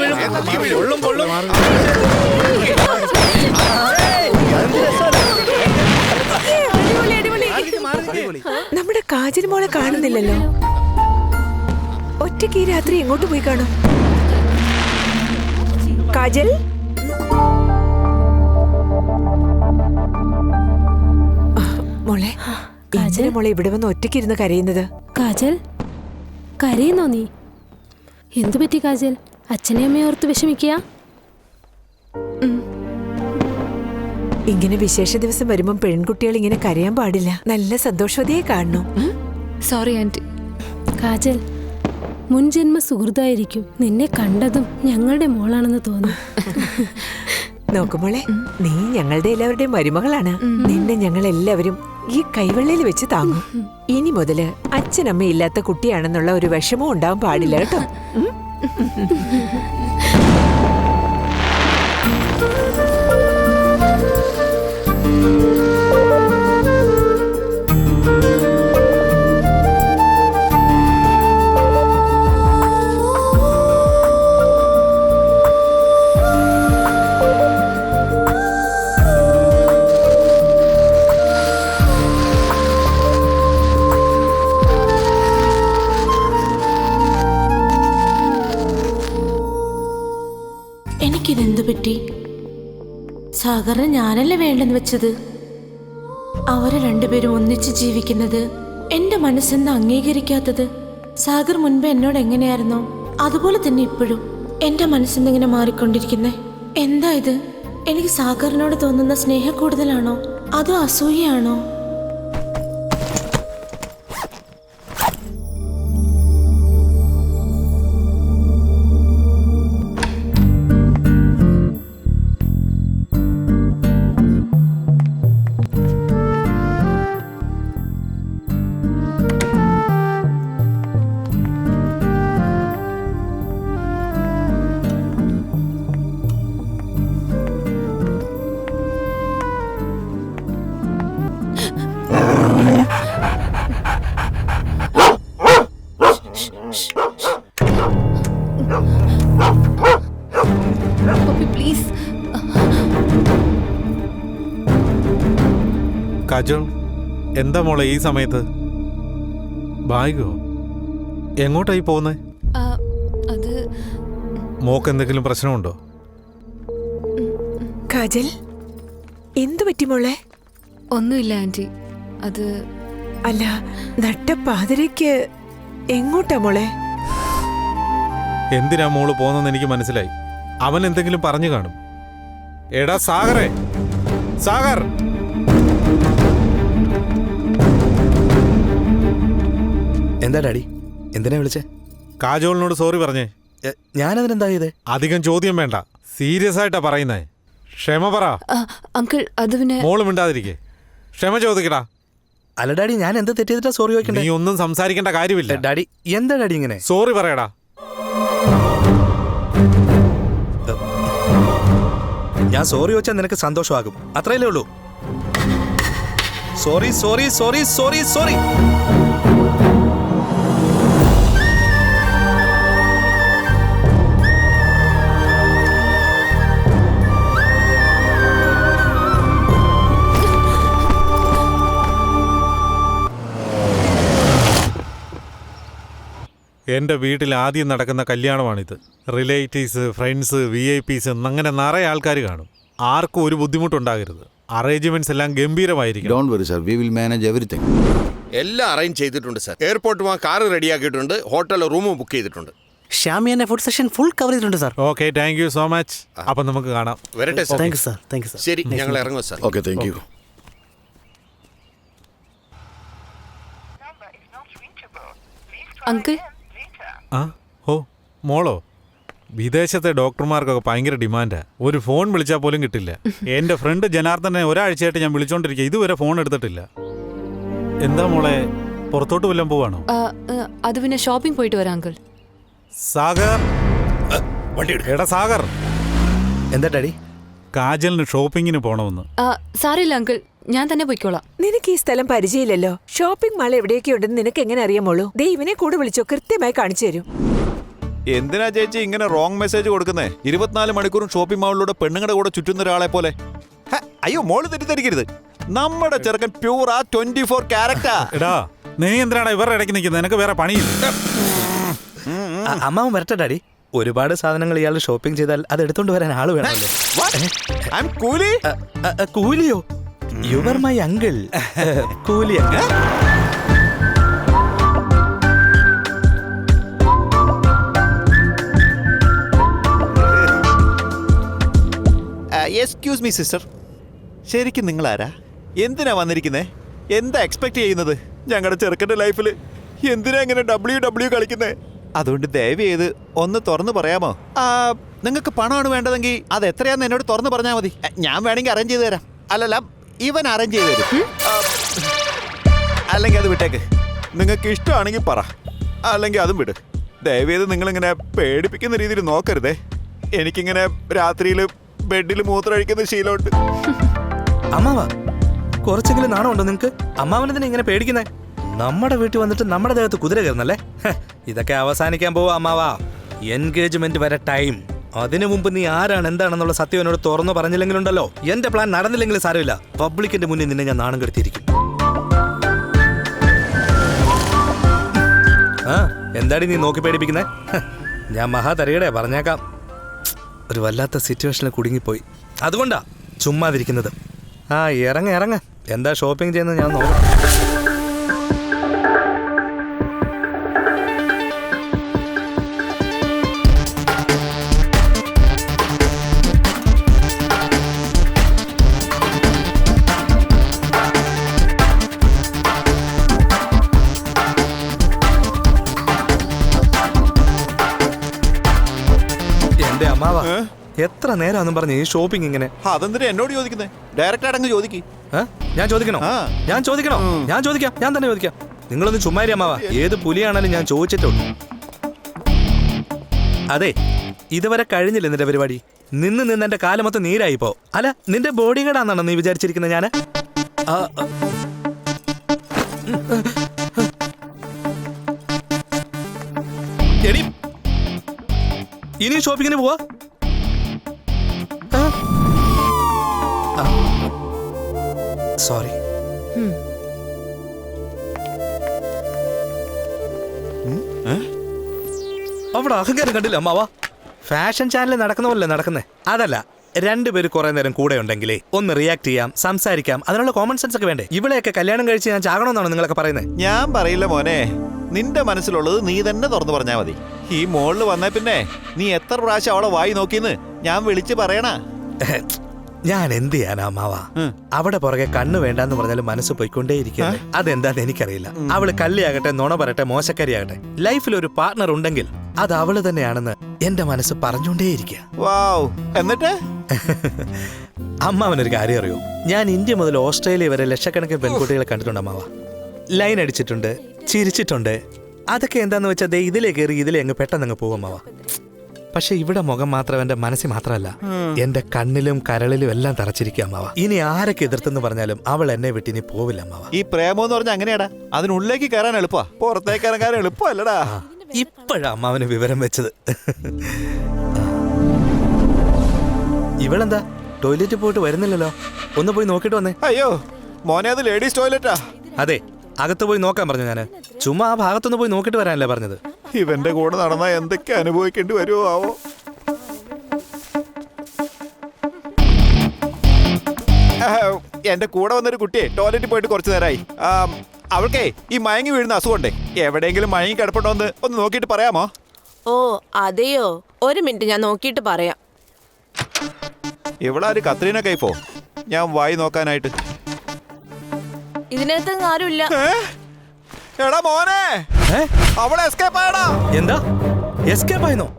വേണം കേട്ടോ പൊള്ളും പൊള്ളും നമ്മുടെ കാജൽ മോളെ കാണുന്നില്ലല്ലോ. ഒറ്റയ്ക്ക് ഈ രാത്രി എങ്ങോട്ട് പോയി കാണും? കാജൽ? മോളെ. കാജൽ? മോളെ ഇവിടെ വന്ന് ഒറ്റയ്ക്ക് ഇരുന്ന് കരയുന്നത്. കാജൽ? കരയുന്നോ നീ? എന്തു പറ്റി കാജൽ? അച്ഛനെ അമ്മയെ ഓർത്ത് വിഷമിക്കുക? ഇങ്ങനെ വിശേഷ ദിവസം വരുമ്പോൾ പെൺകുട്ടികൾ ഇങ്ങനെ കരയാൻ പാടില്ല. നല്ല സന്തോഷവതിയെ കാണണം. സോറി ആന്റി കാജൽ മുൻജന്മ സുഹൃത്തായിരിക്കും. നിന്നെ കണ്ടതും ഞങ്ങളുടെ മോളാണെന്ന് തോന്നുന്നു. നോക്കുമോളെ നീ ഞങ്ങളുടെ എല്ലാവരുടെയും മരുമകളാണ്. നിന്നെ ഞങ്ങൾ എല്ലാവരും ഈ കൈവെള്ളയിൽ വെച്ച് താങ്ങും. ഇനി മുതൽ അച്ഛനമ്മ ഇല്ലാത്ത കുട്ടിയാണെന്നുള്ള ഒരു വിഷമവും ഉണ്ടാവാൻ പാടില്ല കേട്ടോ. പറ്റി സാഗറിന് ഞാനല്ലേ വേണ്ടെന്ന് വെച്ചത്? അവരെ രണ്ടുപേരും ഒന്നിച്ച് ജീവിക്കുന്നത് എന്റെ മനസ്സെന്ന് അംഗീകരിക്കാത്തത്. സാഗർ മുൻപ് എന്നോട് എങ്ങനെയായിരുന്നോ അതുപോലെ തന്നെ ഇപ്പോഴും എന്റെ മനസ്സെന്നിങ്ങനെ മാറിക്കൊണ്ടിരിക്കുന്നേ. എന്താ ഇത്? എനിക്ക് സാഗറിനോട് തോന്നുന്ന സ്നേഹ കൂടുതലാണോ? അതോ അസൂയയാണോ? പ്ലീസ് കജൾ എന്താ മോളെ ഈ സമയത്ത്? ഭാഗ്യോ എങ്ങോട്ടായി പോകുന്നേ അത് മോക്ക് എന്തെങ്കിലും പ്രശ്നമുണ്ടോ? കാജൽ എന്തു പറ്റി മോളെ? ഒന്നുമില്ല ആന്റി അത് അല്ല നട്ട പാതിരയ്ക്ക് എങ്ങോട്ടാ മോളെ? എന്തിനാ മോൾ പോകുന്നെന്ന് എനിക്ക് മനസ്സിലായി. അവൻ എന്തെങ്കിലും പറഞ്ഞു കാണും. എടാ സാഗറേ സാഗർ! എന്താ ഡാഡി? എന്തിനാ വിളിച്ചേ? കാജോളിനോട് സോറി പറഞ്ഞേ. ഞാനതിനെന്താ ചെയ്തേ? അധികം ചോദ്യം വേണ്ട. സീരിയസ് ആയിട്ടാ പറയുന്നേ. ക്ഷമ പറ. അങ്കിൾ അത് പിന്നെ മോൾ മിണ്ടാതിരിക്കേ. ക്ഷമ ചോദിക്കടാ. അല്ല ഡാഡി ഞാൻ എന്താ തെറ്റെയ്തിട്ടാ സോറി ചോദിക്കണ്ടേ? നീ ഒന്നും സംസാരിക്കേണ്ട കാര്യമില്ല. ഡാഡി എന്താ ഡാഡി ഇങ്ങനെ? സോറി പറയടാ. ഞാൻ സോറി വെച്ചാൽ നിനക്ക് സന്തോഷമാകും. അത്രയല്ലേ ഉള്ളൂ. Sorry sorry sorry sorry sorry എന്റെ വീട്ടിൽ ആദ്യം നടക്കുന്ന കല്യാണമാണിത്. Relatives friends V I Ps അങ്ങനെ നിറയെ ആൾക്കാർ കാണും. ആർക്കും ഒരു ബുദ്ധിമുട്ടുണ്ടാകരുത്. അറേഞ്ച്മെന്റ്സ് എല്ലാം ഗംഭീരമായിരിക്കും don't worry sir we will manage everything എല്ലാം അറേഞ്ച് ചെയ്തിട്ടുണ്ട് സാർ എയർപോർട്ട് പോകാൻ കാറ് റെഡിയാക്കിയിട്ടുണ്ട് ഹോട്ടൽ റൂമും ബുക്ക് ചെയ്തിട്ടുണ്ട്. Shamiana food session full cover ചെയ്തിട്ടുണ്ട് sir okay thank you so much അപ്പം നമുക്ക് കാണാം. വരട്ടെ sir thank you sir thank you sir ശരി ഞങ്ങൾ ഇറങ്ങും sir okay thank you uncle ആ ഓ മോളോ. വിദേശത്തെ ഡോക്ടർമാർക്കൊക്കെ ഭയങ്കര ഡിമാൻഡാ. ഒരു ഫോൺ വിളിച്ചാൽ പോലും കിട്ടില്ല. എന്റെ ഫ്രണ്ട് ജനാർദ്ദനെ ഒരാഴ്ചയായിട്ട് ഞാൻ വിളിച്ചോണ്ടിരിക്കുക ഇതുവരെ ഫോൺ എടുത്തിട്ടില്ല. എന്താ മോളെ പുറത്തോട്ട് വല്ലതും പോവാണോ? അത് പിന്നെ ഷോപ്പിംഗ് പോയിട്ട് വരാം അങ്കിൾ. സാഗർ. വണ്ടി എടാ സാഗർ. എന്താ ഡാഡി? കാജലിന് ഷോപ്പിങ്ങിന് പോണമെന്ന് സാറില്ല അങ്കിൾ. ഞാൻ തന്നെ പൊയ്ക്കോളാം. നിനക്ക് ഈ സ്ഥലം പരിചയമില്ലല്ലോ? ഷോപ്പിംഗ് മാൾ എവിടെയൊക്കെ ഉണ്ടെന്ന് നിനക്ക് എങ്ങനെ അറിയാമോളൂ? ദേ ഇവനെ കൂടെ വിളിച്ചോ കൃത്യമായി കാണിച്ചു തരും. എന്തിനാ ചേച്ചി ഇങ്ങനെ റോങ് മെസ്സേജ് കൊടുക്കുന്നേ? ഇരുപത്തിനാല് മണിക്കൂറും ഷോപ്പിംഗ് മാളിലൂടെ പെണ്ണുങ്ങളുടെ കൂടെ ചുറ്റുന്ന ഒരാളെ പോലെ. അയ്യോ മോൾ തെറ്റിദ്ധരിക്കരുത്. നമ്മുടെ ചെറുക്കൻ പ്യൂർ ആ ട്വന്റി ഫോർ ക്യാരക്ടാ എടാ നീ എന്തിനാണ് ഇവരുടെ ഇടയ്ക്ക് നിൽക്കുന്നത് നിനക്ക് വേറെ പണിയില്ല. അമ്മാവൻ വരട്ടെ ഡാഡി. ഒരുപാട് സാധനങ്ങൾ ഇയാൾ ഷോപ്പിംഗ് ചെയ്താൽ അത് എടുത്തോണ്ട് വരാൻ ആൾ വേണമല്ലോ. കൂലി? അ, കൂലിയോ? യുവർ മൈ അങ്കിൾ കൂലി എക്സ്ക്യൂസ് മീ സിസ്റ്റർ ശരിക്കും നിങ്ങൾ ആരാ എന്തിനാ വന്നിരിക്കുന്നേ? എന്താ എക്സ്പെക്ട് ചെയ്യുന്നത്? ഞങ്ങളുടെ ചെറുക്കന്റെ ലൈഫിൽ എന്തിനാ ഇങ്ങനെ ഡബ്ല്യു ഡബ്ല്യു കളിക്കുന്നേ? അതുകൊണ്ട് ദയവ് ചെയ്ത് ഒന്ന് തുറന്നു പറയാമോ? നിങ്ങൾക്ക് പണമാണ് വേണ്ടതെങ്കിൽ അത് എത്രയാന്ന് എന്നോട് തുറന്നു പറഞ്ഞാൽ മതി. ഞാൻ വേണമെങ്കിൽ അറേഞ്ച് ചെയ്ത് തരാം. അല്ലല്ല ഇവൻ അറേഞ്ച് ചെയ്ത് തരും. അല്ലെങ്കിൽ അത് വിട്ടേക്ക്. നിങ്ങൾക്ക് ഇഷ്ടമാണെങ്കിൽ പറ. അല്ലെങ്കിൽ അതും വിട്. ദയവേത് നിങ്ങളിങ്ങനെ പേടിപ്പിക്കുന്ന രീതിയിൽ നോക്കരുതേ. എനിക്കിങ്ങനെ രാത്രിയിൽ ബെഡിൽ മൂത്രമൊഴിക്കുന്ന ശീലമുണ്ട്. അമ്മാവ കുറച്ചെങ്കിലും നാണമുണ്ടോ നിങ്ങൾക്ക് അമ്മാവനെന്തിനാ ഇങ്ങനെ പേടിക്കുന്നേ? നമ്മുടെ വീട്ടിൽ വന്നിട്ട് നമ്മുടെ ദേഹത്ത് കുതിര കയറുന്നല്ലേ? ഇതൊക്കെ അവസാനിക്കാൻ പോവാ അമ്മാവാ. എൻഗേജ്മെന്റ് വരെ ടൈം. അതിനു മുമ്പ് നീ ആരാണ് എന്താണെന്നുള്ള സത്യം എന്നോട് തുറന്നു പറഞ്ഞില്ലെങ്കിലുണ്ടല്ലോ. എന്റെ പ്ലാൻ നടന്നില്ലെങ്കിൽ സാരമില്ല. പബ്ലിക്കിന്റെ മുന്നിൽ നിന്നെ ഞാൻ നാണം കെടുത്തിയിരിക്കും. ആ എന്താടി നീ നോക്കി പേടിപ്പിക്കുന്നേ? ഞാൻ മഹാതരയുടെ പറഞ്ഞേക്കാം. ഒരു വല്ലാത്ത സിറ്റുവേഷനിൽ കുടുങ്ങിപ്പോയി. അതുകൊണ്ടാ ചുമ്മാതിരിക്കുന്നത്. ആ ഇറങ്ങ ഇറങ്ങ. എന്താ ഷോപ്പിംഗ് ചെയ്യുന്നത് ഞാൻ നോക്കാം. എത്ര നേരാന്നും പറഞ്ഞ് ഈ ഷോപ്പിംഗ് ഇങ്ങനെ. അതെന്തിനാ എന്നോട് ചോദിക്കുന്നേ? ഡയറക്റ്റ് ആയിട്ട് ചോദിക്കും. ഞാൻ ചോദിക്കണോ? ഞാൻ ചോദിക്കണോ? ഞാൻ ചോദിക്കാം. ഞാൻ തന്നെ ചോദിക്കാം. നിങ്ങളൊന്ന് ചുമ്മാരി അമ്മാവാ. ഏത് പുലിയാണെങ്കിലും ഞാൻ ചോദിച്ചിട്ടുള്ളൂ അതെ ഇതുവരെ കഴിഞ്ഞില്ല നിന്റെ പരിപാടി? നിന്ന് നിന്ന് എന്റെ കാലം മൊത്തം നീരായിപ്പോ അല്ല നിന്റെ ബോഡി ഗാർഡാന്നാണോ നീ വിചാരിച്ചിരിക്കുന്നത് ഞാൻ ഇനി ഷോപ്പിങ്ങിന് പോവാ? സോറി. അവിടെ അഹങ്കാരം കണ്ടില്ല അമ്മാവാ? ഫാഷൻ ചാനൽ നടക്കുന്ന പോലെ നടക്കുന്നേ? അതല്ല രണ്ടുപേര് കുറെ നേരം കൂടെ ഉണ്ടെങ്കിലേ ഒന്ന് റിയാക്ട് ചെയ്യാം സംസാരിക്കാം അതിനുള്ള കോമൺ സെൻസ് ഒക്കെ വേണ്ടേ? ഇവിടെയൊക്കെ കല്യാണം കഴിച്ച് ഞാൻ ചാകണമെന്നാണ് നിങ്ങളൊക്കെ പറയുന്നത് ഞാൻ പറയില്ല മോനെ. നിന്റെ മനസ്സിലുള്ളത് നീ തന്നെ തുറന്നു പറഞ്ഞാൽ മതി. ഈ മോളിൽ വന്നേ പിന്നെ നീ എത്ര പ്രാവശ്യം അവളെ വായി നോക്കിന്ന് ഞാൻ വിളിച്ച് പറയണ? ഞാൻ എന്ത് ചെയ്യാനാ അമ്മാവ അവിടെ പുറകെ കണ്ണു വേണ്ടെന്ന് പറഞ്ഞാലും മനസ്സ് പോയിക്കൊണ്ടേയിരിക്കുകയാണ് അതെന്താന്ന് എനിക്കറിയില്ല. അവൾ കല്ലിയാകട്ടെ നുണ പറയട്ടെ മോശക്കാരിയാകട്ടെ ലൈഫിൽ ഒരു പാർട്ണർ ഉണ്ടെങ്കിൽ അത് അവൾ തന്നെയാണെന്ന് എന്റെ മനസ്സ് പറഞ്ഞുകൊണ്ടേയിരിക്കുക. എന്നിട്ട്? അമ്മാവനൊരു കാര്യം അറിയൂ? ഞാൻ ഇന്ത്യ മുതൽ ഓസ്ട്രേലിയ വരെ ലക്ഷക്കണക്കിന് പെൺകുട്ടികളെ കണ്ടിട്ടുണ്ട് അമ്മാവ. ലൈൻ അടിച്ചിട്ടുണ്ട് ചിരിച്ചിട്ടുണ്ട്. അതൊക്കെ എന്താന്ന് വെച്ചാൽ ഇതിലേ കയറി ഇതിലേ അങ്ങ് പെട്ടെന്ന് അങ്ങ് പോകും അമ്മാവ. പക്ഷെ ഇവിടെ മുഖം മാത്രം എന്റെ മനസ്സിൽ മാത്രമല്ല. എന്റെ കണ്ണിലും കരളിലും എല്ലാം തറച്ചിരിക്കുക അമ്മാവ. ഇനി ആരൊക്കെ എതിർത്തെന്ന് പറഞ്ഞാലും അവൾ എന്നെ വിട്ട് ഇനി പോവില്ല അമ്മാവ. ഈ പ്രേമം എന്ന് പറഞ്ഞാൽ അങ്ങനെയാടാ. അതിനുള്ളിലേക്ക് കയറാൻ എളുപ്പാ. പുറത്തേക്ക് ഇറങ്ങാൻ എളുപ്പമല്ലടാ ഇപ്പോഴാ അമ്മാവന് വിവരം വെച്ചത്. ഇവളെന്താ? ടോയ്ലറ്റിൽ പോയിട്ട് വരുന്നില്ലല്ലോ? ഒന്ന് പോയി നോക്കിട്ട് വന്നേ. അയ്യോ മോനെ അത് ലേഡീസ് ടോയ്ലറ്റാ. അതെ അകത്ത് പോയി നോക്കാൻ പറഞ്ഞു ഞാൻ ചുമ്മാ ആ ഭാഗത്തൊന്ന് പോയി നോക്കിട്ട് വരാനല്ലേ പറഞ്ഞത്. ഇവന്റെ കൂടെ നടന്ന എന്തൊക്കെ അനുഭവിക്കേണ്ടി വരുമോ ആവോ? എന്റെ കൂടെ വന്നൊരു കുട്ടിയെ ടോയ്ലറ്റിൽ പോയിട്ട് കുറച്ചു നേരമായി അവൾക്കേ ഈ മയങ്ങി വീഴുന്ന അസുഖമുണ്ടേ. എവിടെയെങ്കിലും മയങ്ങി കിടപ്പുണ്ടോ എന്ന് ഒന്ന് നോക്കിയിട്ട് പറയാമോ? ഓ അതെയോ? ഒരു മിനിറ്റ് ഞാൻ നോക്കിയിട്ട് പറയാം. ഇവളാര് കത്രീന കൈപ്പോ ഞാൻ വായി നോക്കാനായിട്ട്. ഇതിനകത്ത് ആരുമില്ല? എടാ മോനെ! അവളെ എസ്കേപ്പ് ആയടാ. എന്താ? എസ്കേപ്പ് ആയിരുന്നോ